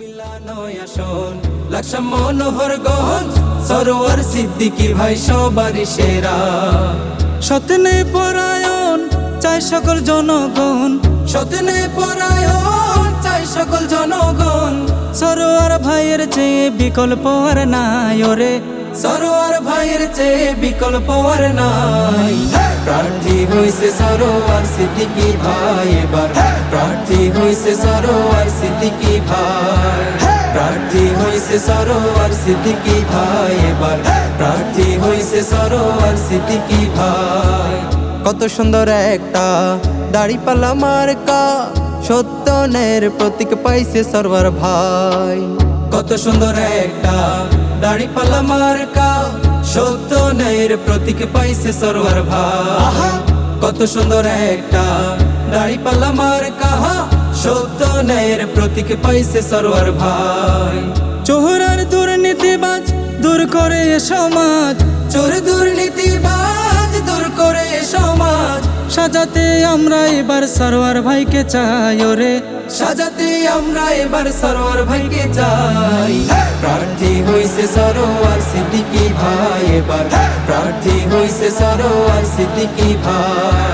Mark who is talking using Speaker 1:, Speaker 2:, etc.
Speaker 1: মিলানো আসন লাকসাম মনোহর গঞ্জ সরোয়ার সিদ্দিকি ভাই সবারই সেরা। সতনে পরায়ণ চাই সকল জনগণ। সতনে পরায়ণ চাই সকল জনগণ। সরোয়ার ভাইয়ের চেয়ে বিকল্প আর নাই ওরে। সরোয়ার ভাইয়ের চেয়ে বিকল্প আর নাই। প্রার্থী হইছে সরোয়ার সিদ্দিকি ভাই এবার। প্রার্থী হইছে সরোয়ার হইছে সরোয়ার সিদ্দিকি ভাই এবার। প্রার্থী হইছে সরোয়ার সিদ্দিকি ভাই। কত সুন্দর একটা দাড়ি পাল্লা মার্কা সত্যনের প্রতীক পাইছে সরোয়ার ভাই। কত সুন্দর একটা দাড়ি পাল্লা মার্কা সত্যনের প্রতীক পাইছে সরোয়ার ভাই। কত সুন্দর একটা দাড়ি পাল্লা মার্কা সত্যনের প্রতীক পাইছে সরোয়ার ভাই। দূর করে সমাজ। চোর দুর্নীতিবাজ দূর করে সমাজ। সাজাতে আমরা এবার সরোয়ার ভাইকে চাই ওরে। সাজাতে আমরা এবার সরোয়ার ভাইকে চাই। প্রার্থী হইছে সরোয়ার সিদ্দিকি ভাই এবার। প্রার্থী হইছে সরোয়ার সিদ্দিকি ভাই।